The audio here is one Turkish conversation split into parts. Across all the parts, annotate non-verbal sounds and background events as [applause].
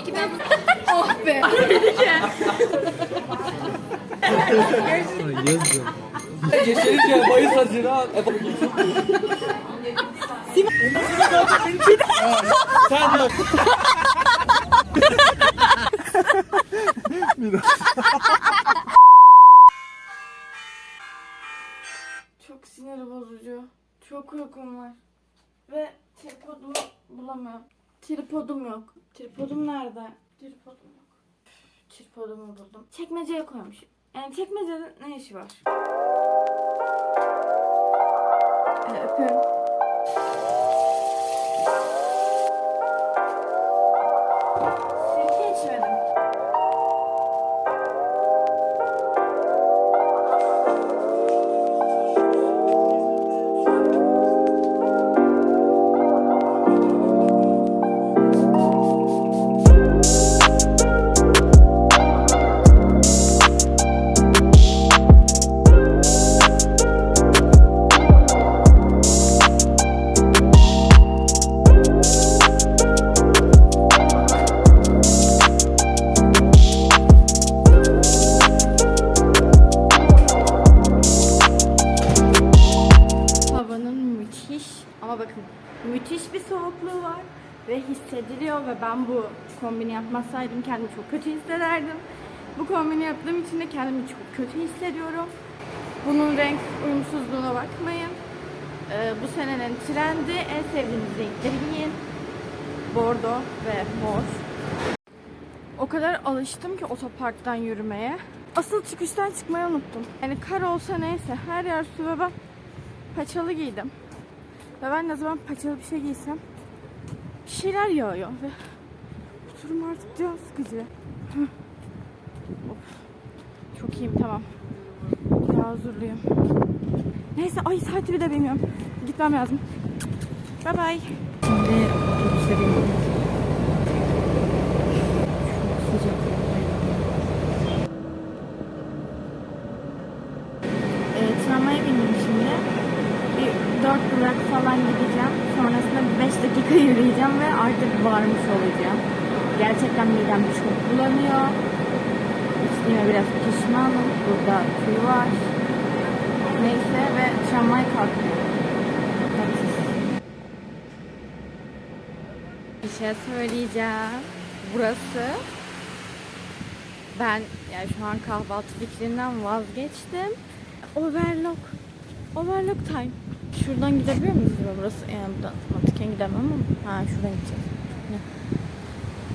Peki ben [laughs] Oh be. Yazın. Geçerince Mayıs Haziran. Sen de Çok sinir bozucu. Çok uykum var. Ve tripodumu bulamıyorum. Tripodum yok. Tripodum nerede? Tripodum yok. Tripodumu buldum. Çekmeceye koymuşum. Yani çekmecede ne işi var? Ee, öpüyorum. Ve hissediliyor ve ben bu kombini yapmasaydım kendimi çok kötü hissederdim. Bu kombini yaptığım için de kendimi çok kötü hissediyorum. Bunun renk uyumsuzluğuna bakmayın. Ee, bu senenin trendi en sevdiğiniz renkleri giyin. Bordo ve mor. O kadar alıştım ki otoparktan yürümeye. Asıl çıkıştan çıkmayı unuttum. Yani kar olsa neyse her yer su ve ben paçalı giydim. Ve ben ne zaman paçalı bir şey giysem bir şeyler yağıyor ve bu durum artık can sıkıcı. Çok iyiyim tamam. Daha huzurluyum. Neyse ay saati bir de bilmiyorum. Gitmem lazım. Bye bye. Şimdi otobüse bindim. Çok sıcak. E, tramvaya bindim şimdi. Bir 4 durak falan gideceğim. Sonrasında bir 5 dakika yürüyeceğim ve artık varmış olacağım. Gerçekten midem çok bulanıyor. İçtiğime biraz pişmanım. Burada kuyu var. Neyse ve tramvay. Tatsız. Bir şey söyleyeceğim. Burası ben yani şu an kahvaltı fikrinden vazgeçtim. Overlock. Overlock time. Şuradan gidebiliyor muyuz burası? Yani buradan mantıken gidemem ama. Ha şuradan gideceğiz. Ne?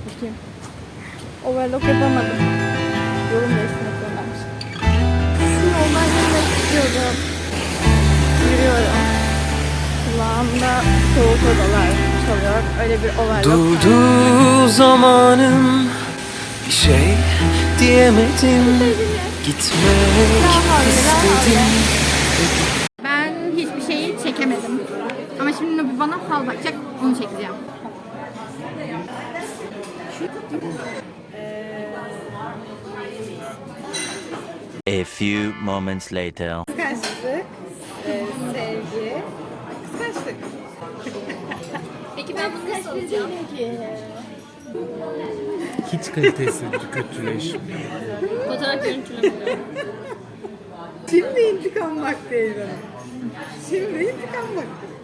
Bakayım. Overlock yapamadım. Yorum değiştirmek zorundaymış. Şu yoldan yürümek istiyorum. Yürüyorum. Kulağımda soğuk odalar çalıyor. Öyle bir overlock. Durdu zamanım bir şey diyemedim Gitmek istedim Ben hiçbir şeyi çekemedim. Ama şimdi Nubi bana fal bakacak, onu çekeceğim. A few moments later. Peki ben bunu nasıl alacağım? Hiç kalitesi kötüleşmiyor Fotoğraf görüntülemiyorum. Şimdi intikam vakti Eymen. Şimdi intikam vakti.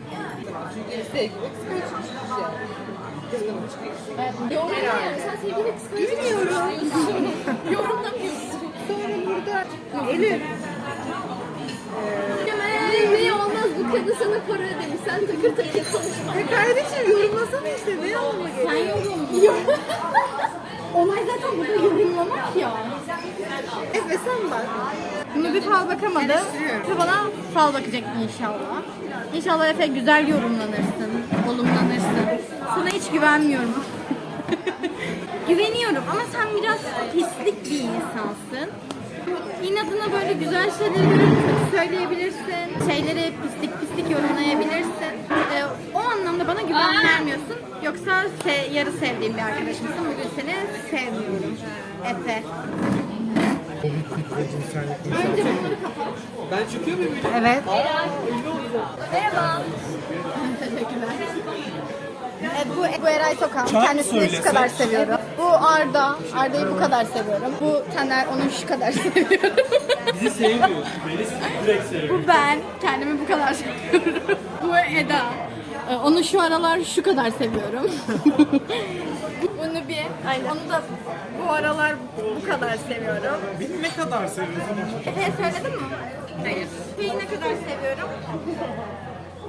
Yorumlamıyorum. Sen sevgili kıskanıyorsun. [laughs] Yorumlamıyorsun. Sonra burada Elif. Ne, ne olmaz bu kadın sana para ödemiş. Sen takır takır konuşma. E kardeşim yorumlasana işte ne anlama Sen geliyor? yorumluyor. [laughs] Olay zaten burada yorumlamak ya. Efe sen bak. Bunu bir fal bakamadı. Efe bana fal bakacak inşallah. İnşallah Efe güzel yorumlanırsın, olumlanırsın. Sana hiç güvenmiyorum. [laughs] Güveniyorum ama sen biraz pislik bir insansın. İnadına böyle güzel şeyleri görüp söyleyebilirsin. Şeyleri pislik pislik yorumlayabilirsin. Ee, o anlamda bana güven vermiyorsun. Yoksa se- yarı sevdiğim bir arkadaşımsın. Bugün seni sevmiyorum. Efe. Ben çıkıyor muyum? Evet. Merhaba. Teşekkürler. Evet, bu, bu Eray Tokan. Kendisini şu kadar seviyorum. Bu Arda. Arda'yı bu kadar seviyorum. Bu Taner. Onu şu kadar [laughs] seviyorum. Bizi sevmiyor. Beni direkt seviyor. bu ben. Kendimi bu kadar seviyorum. bu Eda. Ee, Onu şu aralar şu kadar seviyorum. [laughs] Bunu bir. Onu da bu aralar bu kadar seviyorum. Beni ne kadar seviyorsun? Efe'ye söyledin mi? Hayır. Efe'yi ne kadar seviyorum?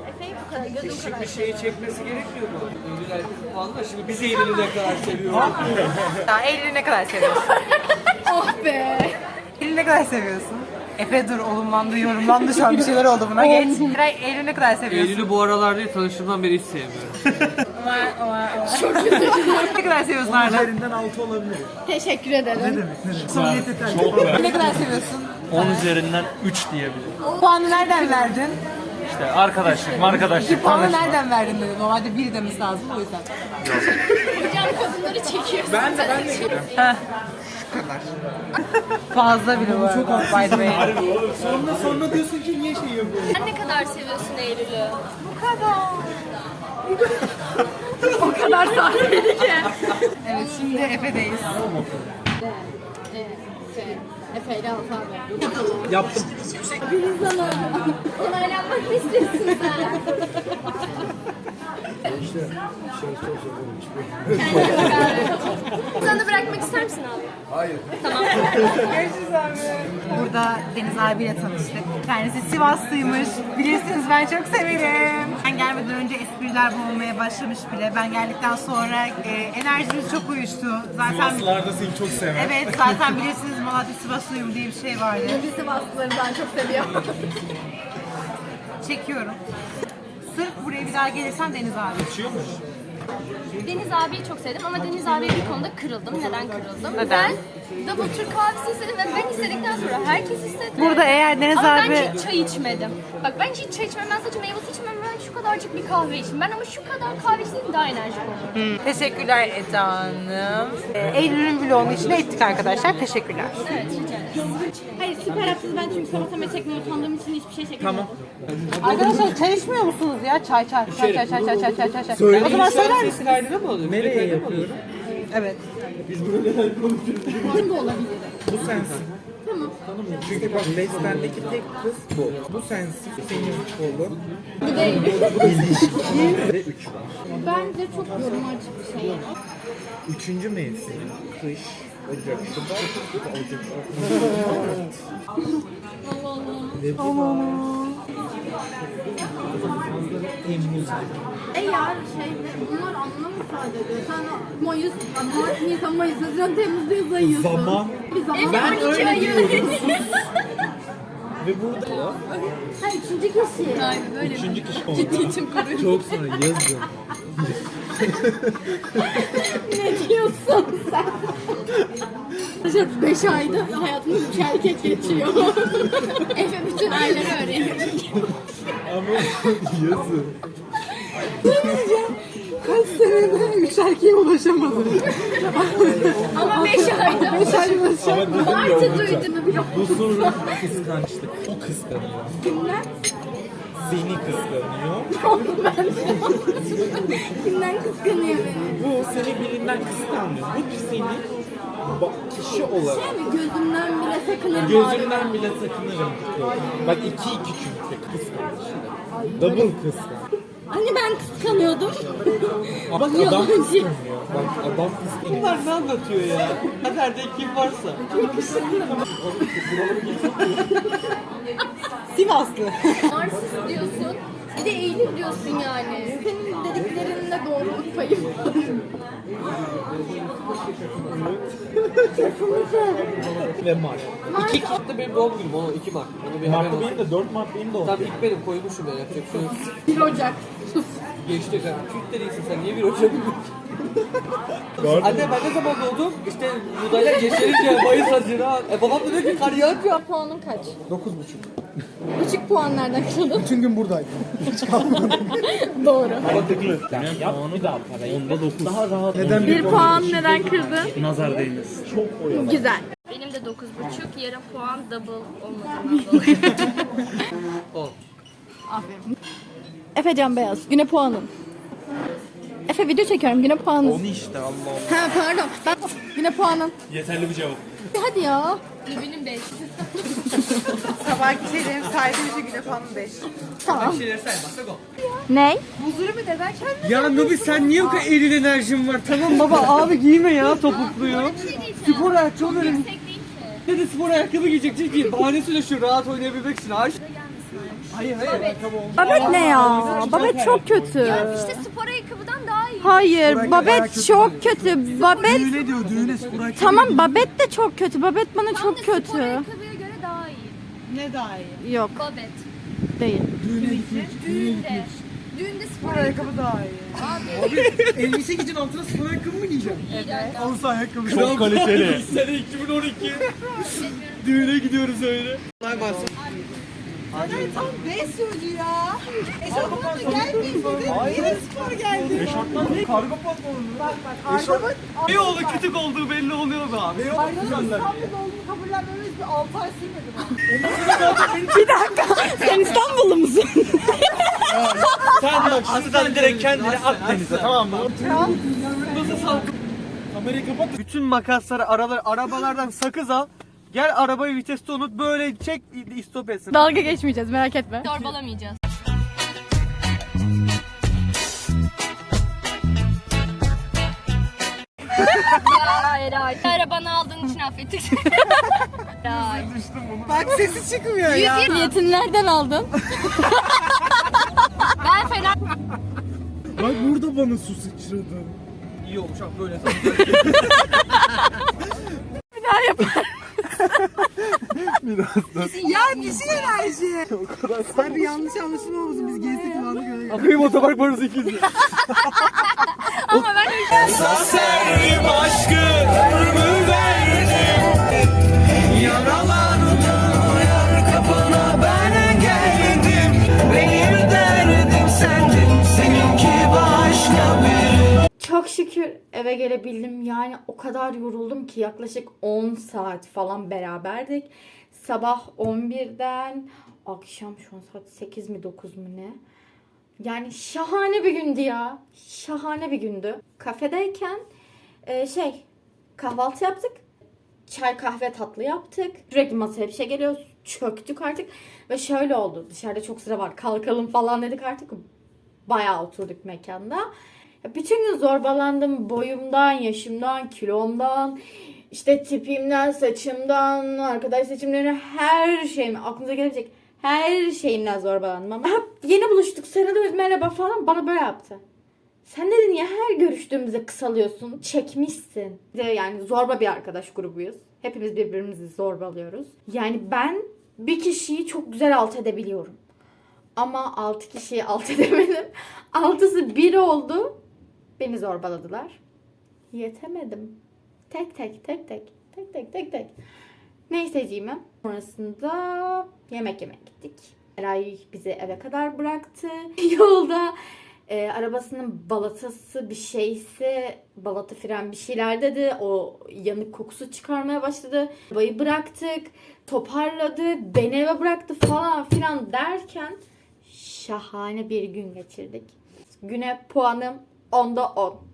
Efe'yi bu kadar, gözüm kadar. Bir şeyi çekmesi gerekmiyor mu? Puanı da şimdi biz Eylül'ü ne kadar seviyoruz. Ya Eylül'ü ne kadar seviyorsun? [laughs] Oh be! Eylül'ü ne kadar seviyorsun? Efe dur olumlandı yorumlandı şu an bir şeyler oldu buna geç. Eray Eylül'ü ne kadar seviyorsun? Eylül'ü bu aralar değil tanıştığımdan beri hiç sevmiyorum. ne kadar seviyorsun Arda? Üzerinden 6 olabilir. Teşekkür ederim. Samimiyet yeter. Ne kadar seviyorsun? 10 üzerinden 3 diyebilirim. Puanı nereden verdin? İşte arkadaşlık, arkadaşlık, Puanı tanışma. nereden verdin dedi. Normalde bir demesi lazım o yüzden. Hocam kadınları çekiyor. Ben de ben de Fazla bile bu arada. By the way. Sonra sonra diyorsun ki niye şey yapıyorsun? Sen ne kadar seviyorsun Eylül'ü? Bu kadar. [laughs] o kadar sahteydi ki. Evet şimdi Efe'deyiz. Efe ile alfabe. Yaptım. Filiz Hanım. Onaylanmak mı istiyorsun sen? [laughs] Sana bırakmak ister misin abi? Burada Deniz abiyle tanıştık. Kendisi Sivaslıymış. Bilirsiniz ben çok severim. Ben gelmeden önce espriler bulmaya başlamış bile. Ben geldikten sonra e, enerjimiz çok uyuştu. Zaten Sivaslılar da seni çok sever. Evet zaten bilirsiniz Malatya Sivaslıyım diye bir şey vardı. Bizi Sivaslıları ben çok seviyorum. Çekiyorum. Sırf buraya bir daha gelirsen Deniz abi. Uçuyormuş. Deniz abiyi çok sevdim ama Deniz abiye bir konuda kırıldım. Neden kırıldım? Neden? Ben Double Türk kahvesi istedim ve ben istedikten sonra herkes istedi. Burada eğer Deniz ama abi- ben hiç çay içmedim. Bak ben hiç çay içmem. Ben sadece meyve suyu içmem. Kadarcık bir kahve içeyim. Ben ama şu kadar kahve içseydim daha enerjik olurum. Teşekkürler Eda Hanım. Ee, Eylül'ün vlogunu içine ettik arkadaşlar. Teşekkürler. Evet rica ederim. Hayır süper haksız ben çünkü sabah sabah çekmeye utandığım için hiçbir şey çekemedim. Arkadaşlar çay içmiyor musunuz ya? Çay çay çay çay çay çay çay çay çay. çay. O zaman söyler misin? kaydına mı alıyorsun? Nereye yapıyorum? Evet. Kim bu olabilir? Bu sensin. Tamam. Çünkü bak Beslen'deki tek kız bu. Bu sensin. Senin kolun. Bu değil. Ve 3 var. Bence çok yoruma açık bir şey. Üçüncü mevsim. Kış. Ocak, Şubat, Ocak, Şubat. [laughs] Bu da Temmuz. E ya şey bunlar anlam ifade ediyor. Sen Mayıs, Mart, Nisan, Mayıs, Haziran, Temmuz'da yazıyorsun. Zaman. Bir zaman. Ben öyle diyorum. [laughs] Ve burada Ha üçüncü kişi. üçüncü kişi oldu. [laughs] Çok sonra yazın. Ne diyorsun sen? Arkadaşlar 5 ayda hayatımda 3 erkek geçiyor. Efe bütün ayları öğreniyor. Ama yazın. Kaç senede üç erkeğe ulaşamadım. Ama 5 ayda. 5 ayda Ama dedim ya Artı olacak. duydum biliyor Bu sonra kıskançlık. O kıskanıyor. Kimden? Seni kıskanıyor. [laughs] [laughs] Kimden kıskanıyor beni? Bu seni birinden kıskanmıyor. Bu seni kişi olarak Şey mi gözümden bile sakınırım gözümden bile sakınırım. Bak iki iki çünkü kıskanç. Double kıskanç. Hani ben kıskanıyordum. Bak adam kıskanıyor. Bak adam kıskanıyor. Bunlar ne anlatıyor ya? Nerede kim varsa. Sivaslı. Narsist diyorsun. Bir de Eylül diyorsun yani. Senin dediklerinde doğruluk payı var. Ve Mart. İki Mart'ta benim doğum günüm. Onu 2 Mart. Onu bir Mart'ta haberin benim de 4 Mart benim de oldu. Tam ilk benim koymuşum ya yapacak bir şey yok. 1 Ocak. Geçti kanka. Türk de değilsin sen niye bir Ocak Anne ben ne zaman doğdum? İşte buğdaylar yeşerince Mayıs Haziran. E babam da diyor ki kar yağınca. Puanın kaç? 9,5. Buçuk puan nereden kırdın? Bütün gün buradaydım. [laughs] Doğru. Mantıklı. Yap bir daha parayı. Onda 9. Daha rahat. Neden Bir puan neden kırdın? Nazar değmesin. Güzel. Benim de 9.5. Yarım puan double olmadığından [laughs] dolayı. On. Efecan Beyaz. Güne puanın. Efe video çekiyorum. Güne puanı. Onu işte Allah Allah. Ha pardon. Ben güne puanın. Yeterli bir cevap. Hadi ya. Benim de. [laughs] Sabahki şeylerim saydığım için güne puanım 5. Tamam. Şeyleri saymazsak o. Ne? Huzuru mu neden kendin? Ya Nubi sen niye o kadar eril enerjin var? Tamam baba [laughs] abi giyme ya topukluyu. Spor ayakkabı verin. Yüksek değil ki. Ne de spor ayakkabı giyecek çünkü bahanesi de şu rahat oynayabilmek için. Hayır. Hayır hayır. Babet ne ya? Babet çok kötü. İşte spor ayakkabıdan daha iyi. Hayır, Babet çok kötü. Babet Düğüne diyor düğüne spor ayakkabı. Tamam Babet de çok kötü. Babet bana çok Spor kötü. ayakkabıya göre daha iyi. Ne daha iyi? Yok, Babet. değil. Düğünde. Düğünde spor ayakkabı. Ayakkabı daha iyi. Elbise gidin altına spor ayakkabı mı giyeceksin? Evet. Olsa ayakkabı. Çok kaliteli. [laughs] Sene 2012. Düğüne gidiyoruz öyle. Ay tam 5 söylüyor ya. Eşofman da gelmeyin dedim. Yine spor geldi. Eşortman değil kargo pantolonu. Bak bak Arda'nın Ne oldu kütük olduğu belli oluyor be abi. Arda'nın İstanbul olduğunu kabullenmemiz bir 6 ay sürmedi. Sen İstanbullu musun? Sen bak şuradan direkt kendini Akdeniz'e tamam mı? Nasıl salkım? Kamerayı kapat. Bütün makasları aralar, arabalardan sakız al. Gel arabayı viteste unut böyle çek istop etsin. Dalga geçmeyeceğiz merak etme. Zorbalamayacağız. [laughs] ya Eray. Arabanı aldığın için affettik. [laughs] Eray. Bak sesi çıkmıyor ya. Niyetini nereden aldın? [laughs] Ben fena. Bak burada bana su sıçradı. İyi olmuş abi böyle. Bir daha yapar. Ya dişi enerji. Abi yanlış anlaşılma olmasın biz gezdik kulağına göre. Akıyım otopark parası 200 lira. [laughs] Ama ben Sevdim aşkı ömrümü verdim Yaralandım yar kapına ben geldim Benim derdim sendin seninki başka bir Çok şükür eve gelebildim. Yani o kadar yoruldum ki yaklaşık 10 saat falan beraberdik. Sabah 11'den akşam şu an saat 8 mi 9 mu ne? Yani şahane bir gündü ya. Şahane bir gündü. Kafedeyken e, şey kahvaltı yaptık. Çay kahve tatlı yaptık. Sürekli masaya bir şey geliyor. Çöktük artık. Ve şöyle oldu. Dışarıda çok sıra var. Kalkalım falan dedik artık. Bayağı oturduk mekanda. Bütün gün zorbalandım boyumdan, yaşımdan, kilomdan, işte tipimden, saçımdan, arkadaş seçimlerine her şeyim aklınıza gelebilecek her şeyimden zorbalandım ama yeni buluştuk sarılıyoruz merhaba falan bana böyle yaptı. Sen dedi niye her görüştüğümüzde kısalıyorsun? Çekmişsin. De yani zorba bir arkadaş grubuyuz. Hepimiz birbirimizi zorbalıyoruz. Yani ben bir kişiyi çok güzel alt edebiliyorum. Ama 6 kişiyi alt [laughs] edemedim. Altısı bir oldu. Beni zorbaladılar. Yetemedim. Tek tek tek tek. Tek tek tek tek. Neyseciğime. Sonrasında yemek yemeye gittik. Eray bizi eve kadar bıraktı. [laughs] Yolda e, arabasının balatası bir şeyse balata fren bir şeyler dedi. O yanık kokusu çıkarmaya başladı. Arabayı bıraktık. Toparladı. Beni eve bıraktı falan filan derken şahane bir gün geçirdik. Güne puanım 10'da 10.